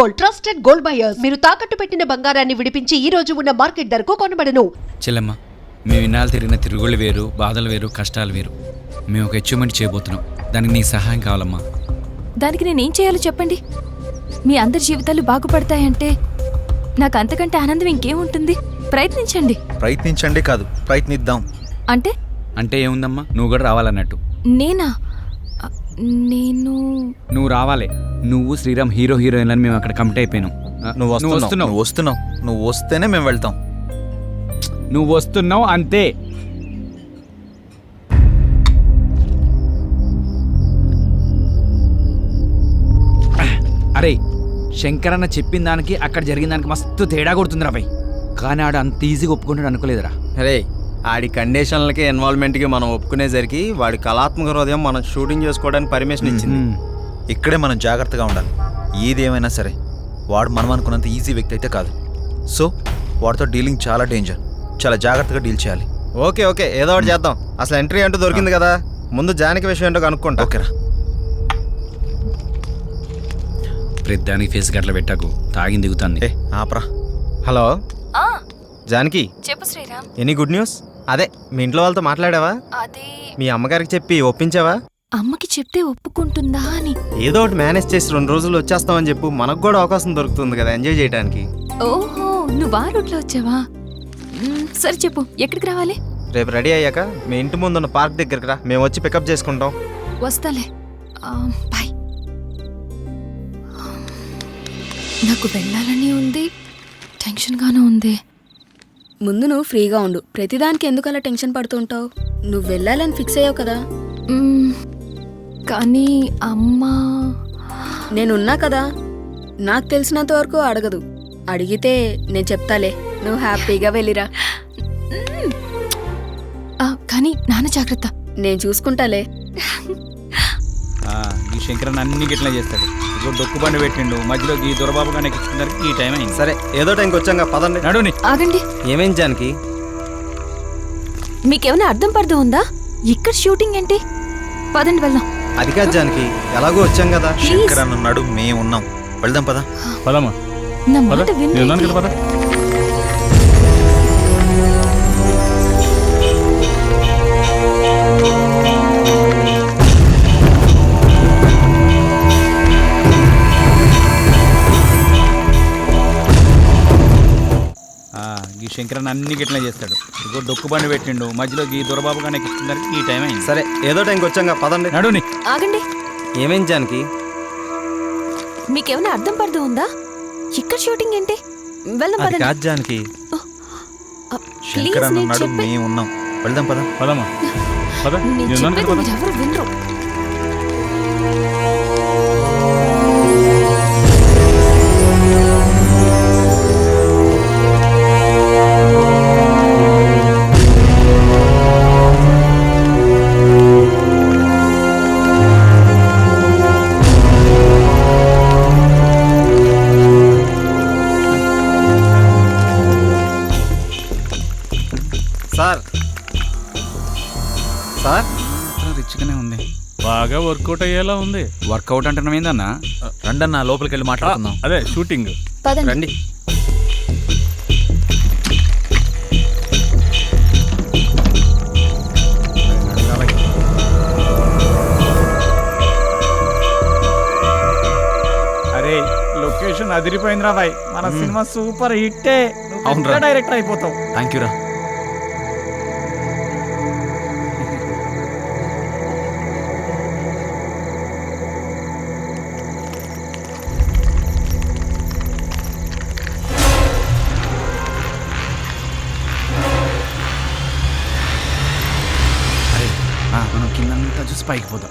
Gold trusted gold buyers మీరు తాకట్టు పెట్టిన బంగారాన్ని విడిపించి ఈ రోజు ఉన్న మార్కెట్ ధరకు కొనబడను. చెల్లెమ్మ మేము ఇన్నాళ్ళు తిరిగిన తిరుగుళ్ళు వేరు బాధలు వేరు కష్టాలు వేరు. మేము ఒక అచీవ్మెంట్ చేయబోతున్నాం. దానికి నీ సహాయం కావాలమ్మా. దానికి నేనేం చేయాలో చెప్పండి. మీ అందరి జీవితాలు బాగుపడతాయంటే నాకు అంతకంటే ఆనందం ఇంకేముంటుంది? ప్రయత్నించండి. ప్రయత్నించండి కాదు ప్రయత్నిద్దాం. అంటే? అంటే ఏముందమ్మా? నువ్వు కూడా రావాలన్నట్టు. నేనా? నేను నువ్వు రావాలి. నువ్వు శ్రీరామ్ హీరో హీరోయిన్ అని మేము అక్కడ కమిట్ అయిపోయినాం. నువ్వు వస్తున్నావు. వస్తున్నావు. నువ్వు వస్తున్నావు. నువ్వు వస్తేనే మేము వెళ్తాం. నువ్వు వస్తున్నావు అంతే. అరే శంకరన్న చెప్పిన దానికి అక్కడ జరిగిన దానికి మస్తు తేడా కొడుతుందిరా భయ్. కానీ ఆడు అంత ఈజీగా ఒప్పుకుంటాడు అనుకోలేదురా. అరే ఆడి కండిషన్లకి ఇన్వాల్వ్మెంట్కి మనం ఒప్పుకునేసరికి వాడి కళాత్మక హృదయం మనం షూటింగ్ చేసుకోవడానికి పర్మిషన్ ఇచ్చింది. ఇక్కడే మనం జాగ్రత్తగా ఉండాలి. ఏదేమైనా సరే వాడు మనం అనుకున్నంత ఈజీ వ్యక్తి అయితే కాదు. సో వాడితో డీలింగ్ చాలా డేంజర్ చాలా జాగ్రత్తగా డీల్ చేయాలి. Okay okay. ఏదో ఒకటి చేద్దాం. అసలు ఎంట్రీ అంటూ దొరికింది కదా. ముందు జానకి విషయం ఏంటో కనుక్కుంటా. ఓకేరా. ప్రతిదానికి ఫేస్ గట్ల పెట్టకు. తాగింది దిగుతుంది ఏ ఆపరా. హలో? జానకి? చెప్పు శ్రీరామ్. ఎనీ గుడ్ న్యూస్ అదే మీ ఇంట్లో వాళ్ళతో మాట్లాడావా? అదే. మీ అమ్మగారికి చెప్పి ఒప్పించావా? అమ్మకి చెప్తే ఒప్పుకుంటుందా అని. ఏదో ఒకటి మేనేజ్ చేసి రెండు రోజులు వచ్చేస్తామని చెప్పు. మనకు కూడా అవకాశం దొరుకుతుంది కదా ఎంజాయ్ చేయడానికి ఓహో నువ్వు ఆ రూట్లో వచ్చావా? సరే చెప్పు ఎక్కడికి రావాలి? రేపు రెడీ అయ్యాక మీ ఇంటి ముందు ఉన్న పార్క్ దగ్గరికి రా. మేము వచ్చి పికప్ చేసుకుంటాం. వస్తాలే. ఆ, బాయ్ నాకు వెళ్ళాలని ఉంది. టెన్షన్గానే ఉంది. ముందు నువ్వు ఫ్రీగా ఉండు. ప్రతిదానికి ఎందుకు అలా టెన్షన్ పడుతూ ఉంటావు? నువ్వు వెళ్ళాలని ఫిక్స్ అయ్యావు కదా? కానీ అమ్మ నేనున్నా కదా? నాకు తెలిసినంత వరకు అడగదు. అడిగితే నేను చెప్తాలే. నువ్వు హ్యాపీగా వెళ్ళిరా. ఆ, కానీ నాన్న జాగ్రత్త. నేను చూసుకుంటాలే. ఆ, ఈ శంకరన్ అన్ని గిట్లా చేస్తాడు. డొక్కు బండి పెట్టిండు. మధ్యలో ఈ దొరబాబు కానీ ఎక్కించుకున్నారు. ఈ టైం అయింది. సరే ఏదో టైంకి వచ్చాం కదా పదండి. నడుని ఆగండి. ఏమైంది జానకి? మీకేమైనా అర్థం పడదు ఉందా? ఇక్కడ షూటింగ్ ఏంటి? పదండి వెళ్దాం. అది కాదు జానకి ఎలాగో వచ్చాం కదా. శంకర్ మేము ఉన్నాం. వెళ్దాం పదా. పదమ్మా నా మాట వినండి. ఈ శంకరన్ అన్ని గిట్లా చేస్తాడు. ఇప్పుడు డొక్కు బండి పెట్టిండు. మధ్యలో ఈ దొరబాబు కానీ ఎక్కించుకున్నారు ఈ టైం అయింది. సరే ఏదో టైంకి వచ్చాం కదా పదండి. నడుని ఆగండి. ఏమైంది జానకి? మీకేమైనా అర్థం పడదు ఉందా? ఇక్కడ షూటింగ్ ఏంటి? వెళ్దాం అది పదండి. కాదు జానకి. ఆ, ప్లీజ్ శంకర్ అని నేను ఉన్నాడు చెప్పే మేము ఉన్నాం వెళ్దాం పదా. పదమ్మా. పద. నేను నేను ఉన్నాను కదా చెప్పేది పద మీరు ఎవరు వినరు. అయ్యేలా ఉంది. వర్కౌట్ అంటున్నాం ఏందన్నా? రండన్న లోపలికి వెళ్ళి మాట్లాడుకుందాం అదే షూటింగ్. పదండి. రండి. అరే లొకేషన్ అదిరిపోయిందిరా బాయ్. మన సినిమా సూపర్ హిట్టే. పెద్ద డైరెక్టర్ అయిపోతావు. థ్యాంక్ యూ రా పైకి పోదాం.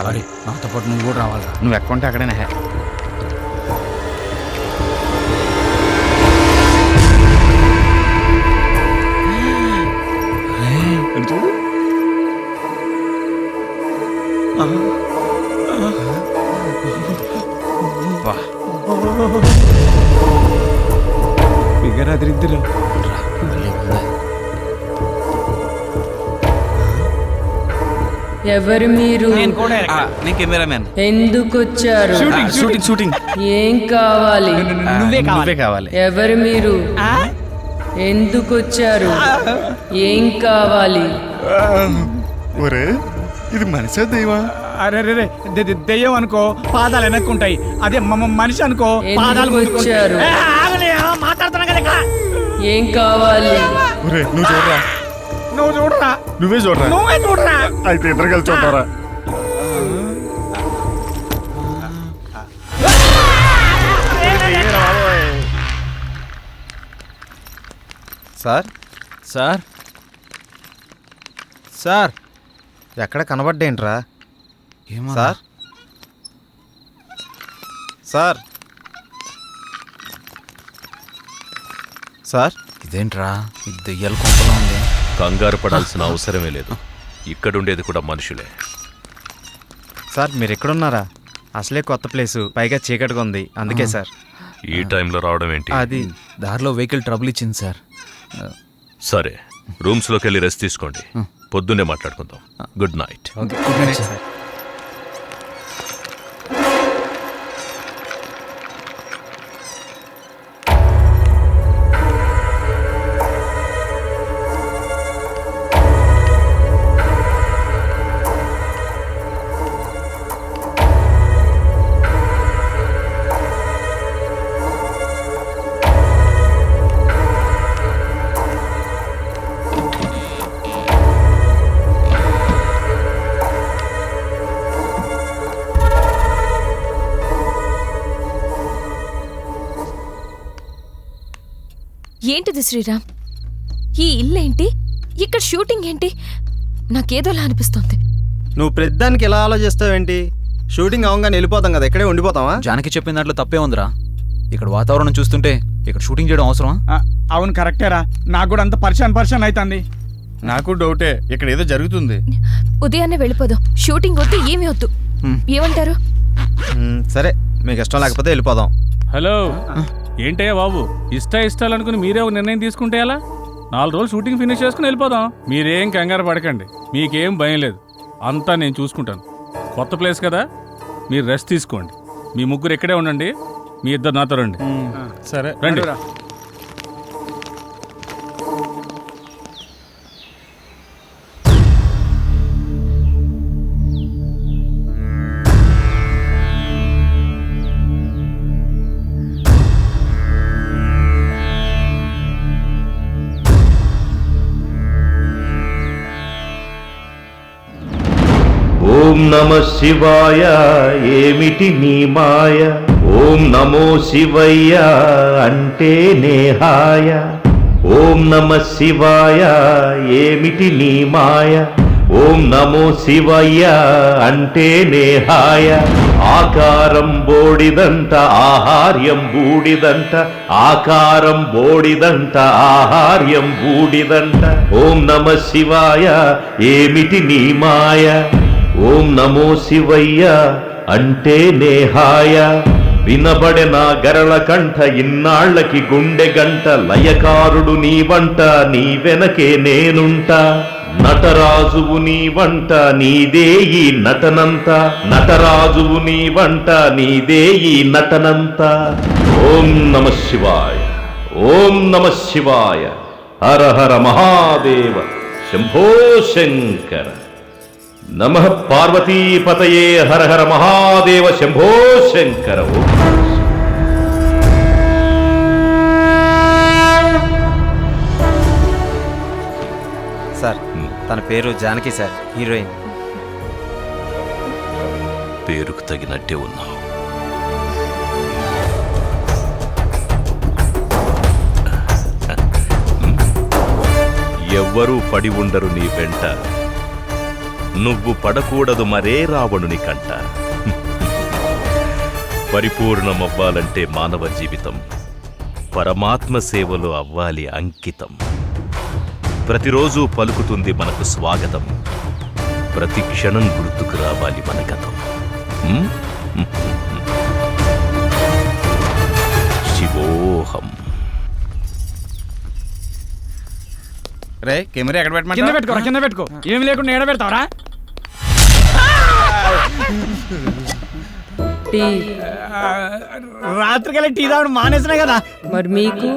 అలాగే. నాతో పాటు నువ్వు కూడా రావాలిరా. నువ్వు ఎక్కడ ఉంటే అక్కడనే. ఎవరు మీరు? నేను ఎందుకు వచ్చారు? షూటింగ్ షూటింగ్ ఏం కావాలి? నువ్వే నువ్వే కావాలి. ఎవరు మీరు? ఎందుకు వచ్చారు? ఏం కావాలి? ఒరే ఇది మనిషే దైవా? అరే రే దెయ్యం అనుకో పాదాలు వెనక్కుంటాయి. అదే మ- మ- మనిషి అనుకో పాదాలు. వచ్చారు? ఏ, మాట్లాడుతున్నా కావాలి? ఒరే నువ్వు చూడరా. నువ్వు చూడరా? నువ్వే చూడరా? నువ్వే చూడరా? అయితే ఇద్దరు కలిసి చూడరా సార్? సార్? సార్ ఎక్కడ కనబడ్డేంట్రా? ఏమో సార్? సార్? సార్? ఇదేంట్రా? ఇది దెయ్యాల కొంపలా ఉంది. కంగారు పడాల్సిన అవసరమే లేదు. ఇక్కడుండేది కూడా మనుషులే. సార్ మీరు ఎక్కడున్నారా అసలే కొత్త ప్లేసు. పైగా చీకటిగా ఉంది. అందుకే సార్. ఈ టైంలో రావడం ఏంటి? అది దారిలో వెహికల్ ట్రబుల్ ఇచ్చింది సార్. సరే రూమ్స్లోకి వెళ్ళి రెస్ట్ తీసుకోండి. పొద్దున్నే మాట్లాడుకుందాం. Good night sir. ఏంటిది శ్రీరామ్. ఈ ఇల్లు ఏంటి? ఇక్కడ షూటింగ్ ఏంటి? నాకేదోలా అనిపిస్తోంది. నువ్వు ప్రతిదానికి ఎలా ఆలోచిస్తావేంటి? షూటింగ్ అవగానే వెళ్ళిపోతాం కదా ఇక్కడే ఉండిపోతావా? జానకి చెప్పిన దాంట్లో తప్పే ఉందిరా. ఇక్కడ వాతావరణం చూస్తుంటే ఇక్కడ షూటింగ్ చేయడం అవసరమా? ఆ, అవును కరెక్టేరా నాకు కూడా అంత పరిశాన్ పరిశాన్ అవుతుంది నాకు డౌటే ఇక్కడ ఏదో జరుగుతుంది. ఉదయాన్నే వెళ్ళిపోదాం. షూటింగ్ వద్దు ఏమీ వద్దు. ఏమంటారు? సరే మీకు ఇష్టం లేకపోతే వెళ్ళిపోదాం. హలో. ఏంటయ్యా బాబు? ఇష్ట ఇష్టాలు అనుకుని మీరే ఒక నిర్ణయం తీసుకుంటే ఎలా? నాలుగు రోజులు షూటింగ్ ఫినిష్ చేసుకుని వెళ్ళిపోదాం. మీరేం కంగారు పడకండి. మీకేం భయం లేదు. అంతా నేను చూసుకుంటాను. కొత్త ప్లేస్ కదా? మీరు రెస్ట్ తీసుకోండి. మీ ముగ్గురు ఇక్కడే ఉండండి. మీ ఇద్దరు నాతో రండి. సరే. రండి. ఓం నమ శివాయ. ఏమిటి నీ మాయ? ఓం నమో శివయ్య అంటే నేహాయ. ఓం నమ శివాయ. ఏమిటి నీ మాయ? ఓం నమో శివయ్య అంటే నేహాయ. ఆకారం బోడిదంట ఆహార్యం బూడిదంట. ఆకారం బోడిదంట ఆహార్యం బూడిదంట. ఓం నమ శివాయ. ఏమిటి నీ మాయ? ఓం నమో శివయ్య అంటే నేహాయ. వినబడే నా గరళ కంఠ ఇన్నాళ్ళకి గుండె గంట లయకారుడు నీ వంట నీ వెనకే నేనుంట. నటరాజువు నీ వంట నీదే ఈ నటనంత. నటరాజువు నీ వంట నీదే ఈ నటనంత. ఓం నమ శివాయ ఓం నమ శివాయ. హర హర మహాదేవ శంభో శంకర. నమ పార్వతీపతయే హర హర మహాదేవ శంభో శంకర. సార్ తన పేరు జానకి సార్ హీరోయిన్. పేరుకు తగినట్టే ఉన్నావు. ఎవ్వరూ పడి ఉండరు నీ వెంట. నువ్వు పడకూడదు మరే రావణుని కంట. పరిపూర్ణమవ్వాలంటే మానవ జీవితం. పరమాత్మ సేవలో అవ్వాలి అంకితం. ప్రతిరోజు పలుకుతుంది మనకు స్వాగతం. ప్రతి క్షణం గుర్తుకు రావాలి మన గతం? శివోహం. రే కెమెరా ఎక్కడ కింద కింద పెట్టుకో. ఏమి లేకుండా ఏడ పెడతావరా టీ. రాత్రికెళ్ళి టీ తాగడం మానేసినా కదా. మరి మీకు?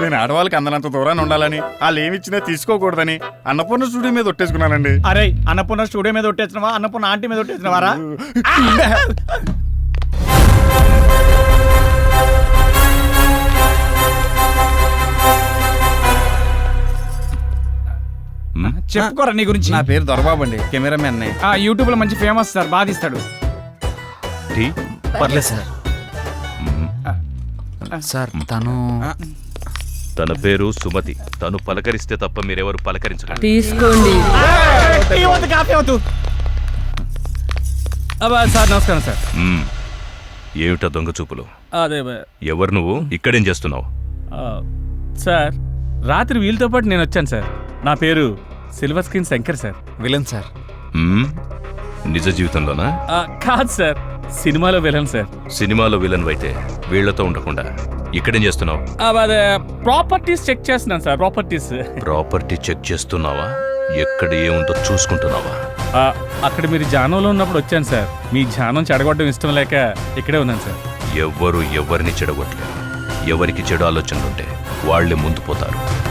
నేను ఆడవాళ్ళకి అందనంత దూరాన్ని ఉండాలని వాళ్ళు ఏమి ఇచ్చినా తీసుకోకూడదని అన్నపూర్ణ స్టూడియో మీద ఒట్టేసుకున్నానండి. అరే అన్నపూర్ణ స్టూడియో మీద ఒట్టేసినవా? అన్నపూర్ణ ఆంటీ మీద ఒట్టేసినవారా? చెప్పుకోరా నీ గురించి. నా పేరు దొరబాబు అండి కెమెరామెన్ ఆ యూట్యూబ్లో మంచి ఫేమస్ సార్ టీ? పర్లేదు సార్. సార్ తను తన పేరు సుమతి. తను పలకరిస్తే తప్ప మీరెవరు పలకరించకండి తీసుకోండి. సార్ నమస్కారం సార్. ఏమిటా దొంగ చూపులు? అదే ఎవరు నువ్వు? ఇక్కడేం చేస్తున్నావు? సార్ రాత్రి వీళ్ళతో పాటు నేను వచ్చాను సార్. నా పేరు silver screen Shankar sir. Villain sir. మ్మ్? నిజ జీవితంలోనా? ఆ, కాదు సార్. సినిమాలో వెళ్ళాను సార్. సినిమాలో విలన్ అయితే వీళ్ళతో ఉండకుండా ఇక్కడేం చేస్తున్నావు? ఆ, అదే ప్రాపర్టీస్ చెక్ చేస్తున్నాను సార్ ప్రాపర్టీస్. ప్రాపర్టీ చెక్ చేస్తున్నావా? ఎక్కడ ఏముందో చూసుకుంటున్నావా? ఆ, అక్కడ మీరు జానంలో ఉన్నప్పుడు వచ్చాను సార్. మీ జానం చెడగొట్టడం ఇష్టం లేక ఇక్కడే ఉన్నాను సార్. ఎవ్వరు ఎవరిని చెడగొట్టలేరు. ఎవరికి చెడు ఆలోచనలుంటే వాళ్ళే ముందు పోతారు.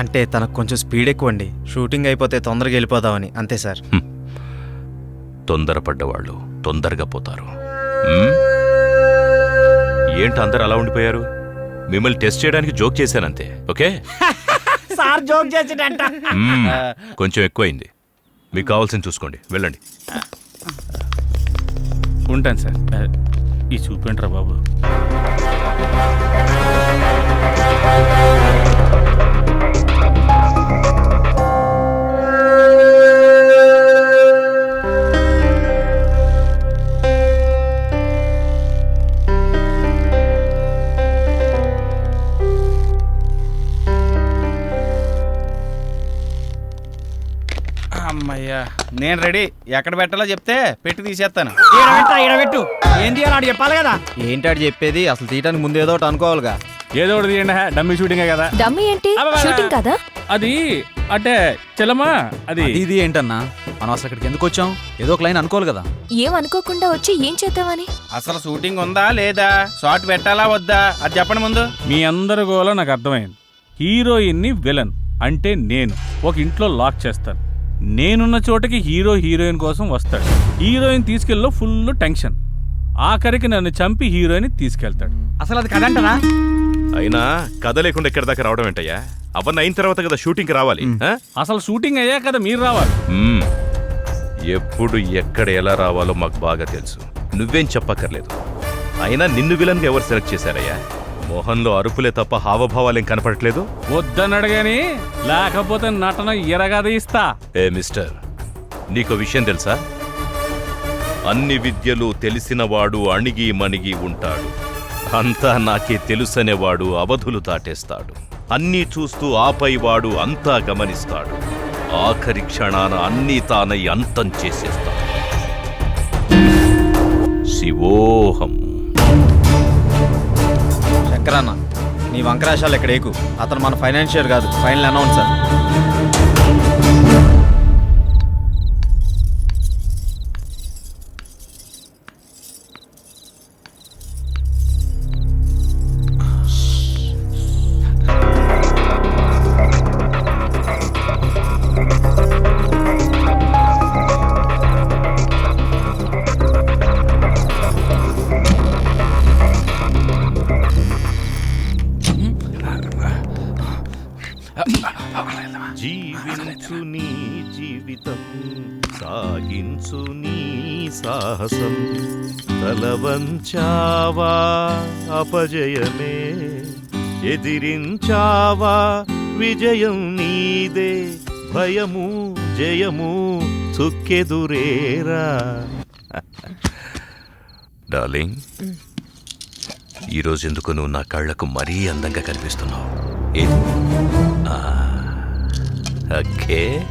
అంటే తనకు కొంచెం స్పీడ్ ఎక్కువ అండి షూటింగ్ అయిపోతే తొందరగా వెళ్ళిపోదామని. అంతే సార్. తొందరపడ్డవాళ్ళు తొందరగా పోతారు. మ్మ్? ఏంటి అందరు అలా ఉండిపోయారు? మిమ్మల్ని టెస్ట్ చేయడానికి జోక్ చేశానంతే ఓకే? సార్ జోక్ చేసిడంట మ్మ్. కొంచెం ఎక్కువైంది. మీకు కావాల్సింది చూసుకోండి. వెళ్ళండి. ఉంటాను సార్. ఈ చూపేంట్రా బాబు? నేను రెడీ. ఎక్కడ పెట్టాలో చెప్తే పెట్టి తీసేస్తాను. ఈడబెట్టు ఈడబెట్టు ఏం తీయాలి ఆడు చెప్పాలి కదా? ఏంటాడు చెప్పేది? అసలు తీయడానికి ముందు ఏదో ఒకటి అనుకోవాలిగా. ఏదో ఒకటి తీయండి హే, డమ్మీ షూటింగే కదా. డమ్మీ ఏంటి. షూటింగ్ కదా? అది అంటే చెల్లమ్మా అది. ఇది ఏంటన్నా? మనం అసలు ఇక్కడికి ఎందుకు వచ్చాం? ఏదో ఒక లైన్ అనుకోవాలి కదా. ఏం అనుకోకుండా వచ్చి ఏం చేద్దామని? అసలు షూటింగ్ ఉందా లేదా? షార్ట్ పెట్టాలా వద్దా? అది చెప్పండి ముందు. మీ అందరి గోలో నాకు అర్థమైంది. హీరోయిన్ని విలన్ అంటే నేను. ఒక ఇంట్లో లాక్ చేస్తాను. నేనున్న చోటకి హీరో హీరోయిన్ కోసం వస్తాడు. హీరోయిన్ తీసుకెళ్ళలో ఫుల్ టెన్షన్. ఆఖరికి నన్ను చంపి హీరోయిన్ తీసుకెళ్తాడు. అసలు అది కదంటరా అయినా కథ లేకుండా ఎక్కడి దాకా రావడం ఏంటయ్యా? అవన్నీ అయిన తర్వాత కదా షూటింగ్కి రావాలి ఆ? అసలు షూటింగ్ అయ్యాక కదా మీరు రావాలి. మ్మ్. ఎప్పుడు ఎక్కడ ఎలా రావాలో మాకు బాగా తెలుసు. నువ్వేం చెప్పక్కర్లేదు. అయినా నిన్ను విలన్గా ఎవరు సెలెక్ట్ చేశారయ్యా? మోహన్లో అరుపులే తప్ప హావభావాలేం కనపడట్లేదు? వద్దన్నాడు గాని లేకపోతే నటన ఎరగదీస్తా ఏ మిస్టర్ నీకు విషయం తెలుసా? అన్ని విద్యలు తెలిసినవాడు అణిగి మణిగి ఉంటాడు. అంతా నాకే తెలుసనేవాడు అవధులు దాటేస్తాడు. అన్నీ చూస్తూ ఆపై వాడు అంతా గమనిస్తాడు. ఆఖరి క్షణాన అన్నీ తానై అంతం చేసేస్తాడు. శివోహం. శంకరన్న నీ వంకరాశాలు ఎక్కడేకు అతను మన ఫైనాన్షియర్ కాదు. Final announcer. వంచావా అపజయమే. ఎదిరించావా విజయం నీదే. భయము జయము చుక్కెదురేరా. డార్లింగ్ ఈరోజు ఎందుకు నువ్వు నా కళ్ళకు మరీ అందంగా కనిపిస్తున్నావు? ఏ ఓకే.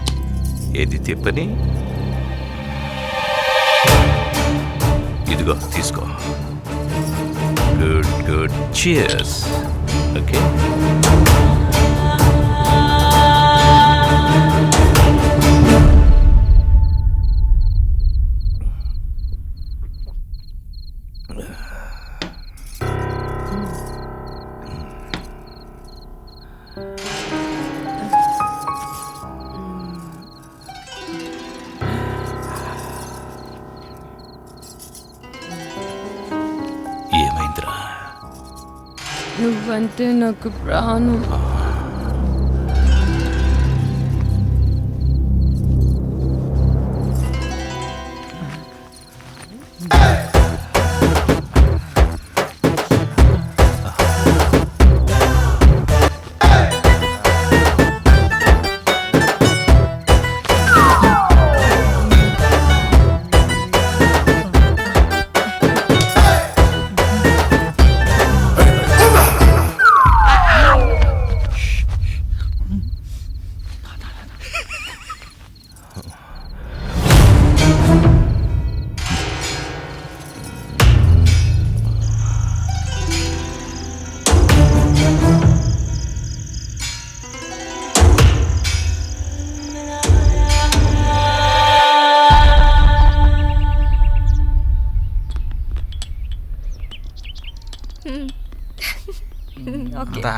ఏది తిప్పని? ఇదిగో తీసుకో. గుడ్ గుడ్ చియర్స్ ఓకే నువ్వంటే నాకు ప్రాణం.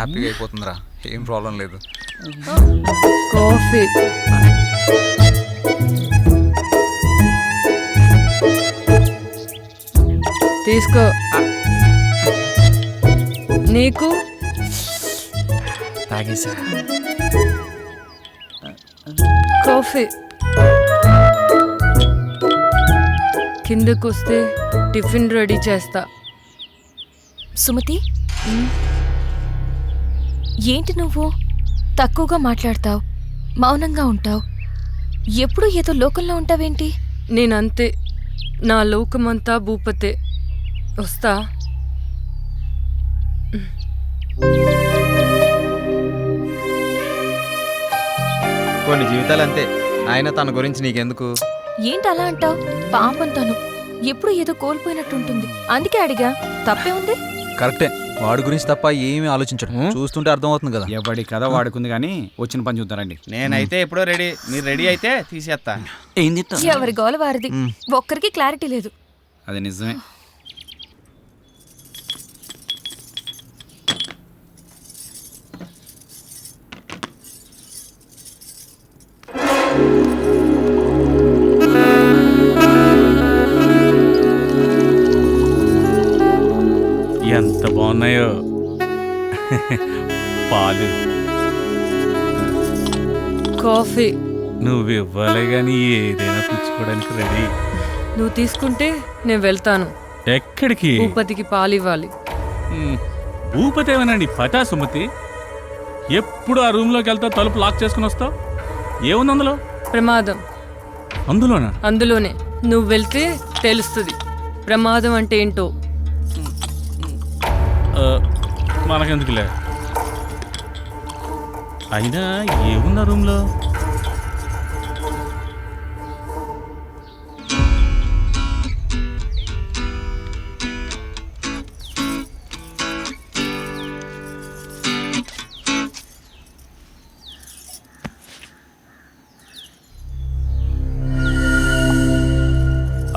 హ్యాపీగా అయిపోతుందిరా. ఏం ప్రాబ్లం లేదు. కాఫీ. తీసుకో. నీకు? తాగేసా. కాఫీ. కిందకు వస్తే టిఫిన్ రెడీ చేస్తా. సుమతి? ఏంటి నువ్వు? తక్కువగా మాట్లాడతావు మౌనంగా ఉంటావు. ఎప్పుడు ఏదో లోకంలో ఉంటావేంటి? నేనంతే నా లోకమంతా భూపతే. వస్తా. కొన్ని జీవితాలు అంతే ఆయన తన గురించి నీకెందుకు? ఏంటి అలా అంటావు? పాపం తను ఎప్పుడు ఏదో కోల్పోయినట్టుంటుంది. అందుకే అడిగా తప్పే ఉంది? కరెక్టే. వాడి గురించి తప్ప ఏమీ ఆలోచించడు. చూస్తుంటే అర్థమవుతుంది కదా. ఎవడి కథ వాడుకుంది కానీ వచ్చిన పని చూద్దారండి. నేనైతే ఎప్పుడో రెడీ మీరు రెడీ అయితే తీసేస్తా ఎవరి గోల వారిది. ఒక్కరికి క్లారిటీ లేదు. అది నిజమే. పాలు. కాఫీ. నువ్వు ఇవ్వాలి కానీ ఏదైనా పుచ్చుకోవడానికి రెడీ నువ్వు తీసుకుంటే నేను వెళ్తాను. ఎక్కడికి? భూపతికి పాలివ్వాలి మ్, భూపతి ఏమనండి? పటా సుమతి ఎప్పుడు ఆ రూమ్లోకి వెళ్తా తలుపు లాక్ చేసుకుని వస్తావు? ఏముంది అందులో? ప్రమాదం. అందులోనా? అందులోనే. నువ్వు వెళ్తే తెలుస్తుంది. ప్రమాదం అంటే ఏంటో. మనకెందుకులే? అయినా ఏముంది ఆ రూమ్లో?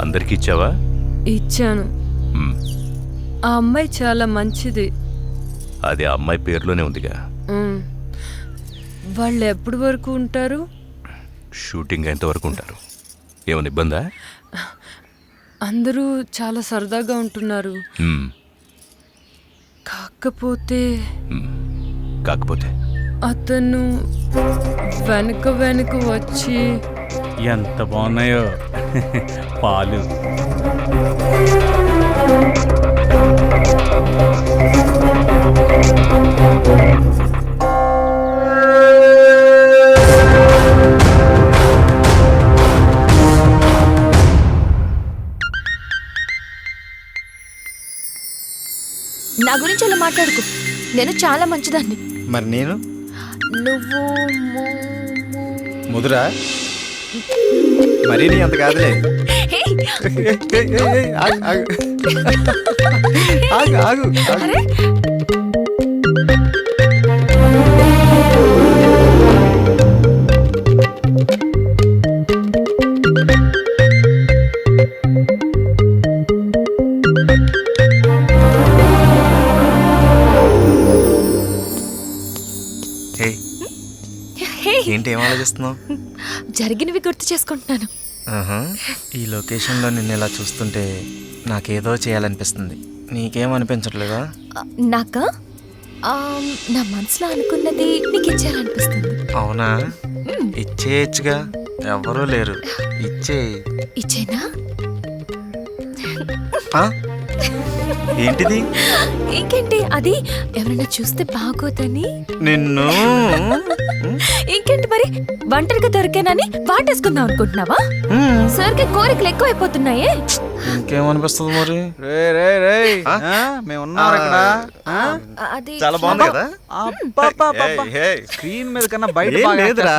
అందరికి ఇచ్చావా? ఇచ్చాను. ఆ అమ్మాయి చాలా మంచిది. అది ఆ అమ్మాయి పేరులోనే ఉందిగా. ఉమ్. వాళ్ళు ఎప్పటి వరకు ఉంటారు? షూటింగ్ ఎంతవరకు ఉంటారు. ఏమైనా ఇబ్బందా? అందరూ చాలా సరదాగా ఉంటున్నారు. కాకపోతే. కాకపోతే? అతను వెనక వెనక వచ్చి ఎంత బాగున్నాయో. పాలు. నా గురించి అలా మాట్లాడుకు. నేను చాలా మంచిదాన్ని. మరి నేను? నువ్వు ముదురా? మరీ నీ అంత కాదులే. ఆగు. ఆగు, ఆగు, ఆలోచిస్తున్నావు జరిగినవి గుర్తు చేసుకుంటున్నాను. ఆహా, ఈ లొకేషన్లో నిన్ను ఇలా చూస్తుంటే నాకేదో చేయాలనిపిస్తుంది. నీకేమనిపించట్లేదా నాక? నా మనసులో అనుకున్నది నీకు ఇచ్చేయాలనిపిస్తుంది. అవునా? ఇచ్చేయచ్చుగా. ఎవరూ లేరు. ఇచ్చే ఇచ్చేనా? ఏంటిది? ఇంకేంటి? అది ఎవరైనా చూస్తే బాగోదని? నిన్ను? ఇంకేంటి మరి? ఒంటరిగా దొరికానని వాటేసుకుందాం అనుకుంటున్నావా? సరికి కోరికలు ఎక్కువైపోతున్నాయే. ఇంకేమనిపిస్తుంది మరి? రే రే రే. మేము ఉన్నాం ఇక్కడ. ఆ? అది చాలా బాగుంది కదా. స్క్రీన్ మీద కన్నా బయట లేదురా.